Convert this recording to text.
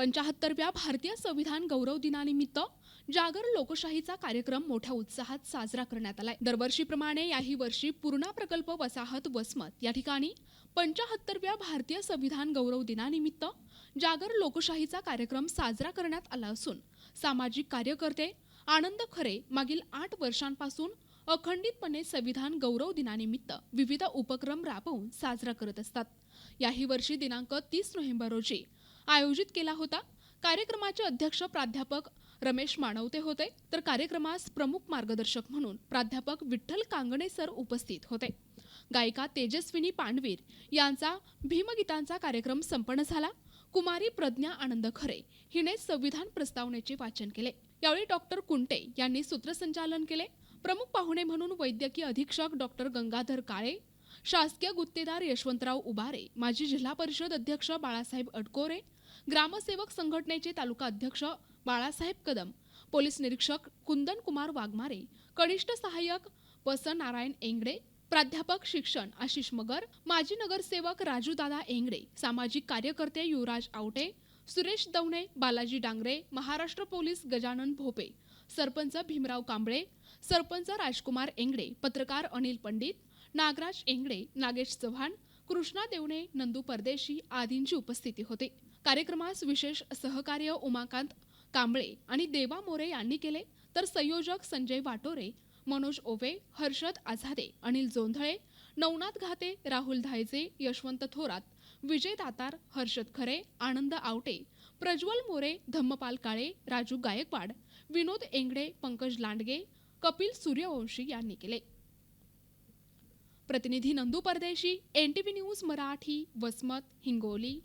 पंचाहत्तरव्या भारतीय संविधान गौरव दिनानिमित्त जागर लोकशाहीचा कार्यक्रम मोठ्या उत्साहात साजरा करण्यात आलाय. दरवर्षीप्रमाणे याही वर्षी पूर्णा प्रकल्प वसाहत वसमत या ठिकाणी पंचाहत्तरव्या भारतीय संविधान गौरव दिनानिमित्त जागर लोकशाहीचा कार्यक्रम साजरा करण्यात आला असून सामाजिक कार्यकर्ते आनंद खरे मागील आठ वर्षांपासून अखंडितपणे संविधान गौरव दिनानिमित्त विविध उपक्रम राबवून साजरा करत असतात. याही वर्षी दिनांक तीस नोव्हेंबर रोजी आयोजित केला होता. कार्यक्रमाचे अध्यक्ष प्राध्यापक रमेश मानवते होते. तर कार्यक्रमास प्रमुख मार्गदर्शक म्हणून प्राध्यापक विठ्ठल कांगणे सर उपस्थित होते. गायिका तेजस्विनी पांडवीर यांचा भीमगीतांचा कार्यक्रम संपन्न झाला. कुमारी प्रज्ञा आनंद खरे हिने संविधान प्रस्तावनेचे वाचन केले. यावेळी डॉक्टर कुंटे यांनी सूत्रसंचालन केले. प्रमुख पाहुणे म्हणून वैद्यकीय अधीक्षक डॉक्टर गंगाधर काळे शासकीय गुत्तेदार यशवंतराव उबारे माजी जिल्हा परिषद अध्यक्ष बाळासाहेब अडकोरे ग्रामसेवक संघटनेचे तालुका अध्यक्ष बाळासाहेब कदम पोलीस निरीक्षक कुंदन कुमार वाघमारे कनिष्ठ सहाय्यक वसन नारायण एंगडे प्राध्यापक शिक्षण आशिष मगर माजी नगरसेवक राजूदादा एंगडे सामाजिक कार्यकर्ते युवराज आवटे सुरेश दवणे बालाजी डांगरे महाराष्ट्र पोलीस गजानन भोपे सरपंच भीमराव कांबळे सरपंच राजकुमार एंगडे पत्रकार अनिल पंडित नागराज एंगडे नागेश चव्हाण कृष्णा देवणे नंदू परदेशी आदींची उपस्थिती होती. कार्यक्रमास विशेष सहकार्य उमाकांत कांबळे आणि देवा मोरे यांनी केले. तर संयोजक संजय वाटोरे मनोज ओवे हर्षद आझादे अनिल जोंधळे नवनाथ घाते राहुल धायजे यशवंत थोरात विजय दातार हर्षद खरे आनंद आवटे प्रज्वल मोरे धम्मपाल काळे राजू गायकवाड विनोद एंगडे पंकज लांडगे कपिल सूर्यवंशी यांनी केले. प्रतिनिधी नंदू परदेशी एनटीव्ही न्यूज मराठी वसमत हिंगोली.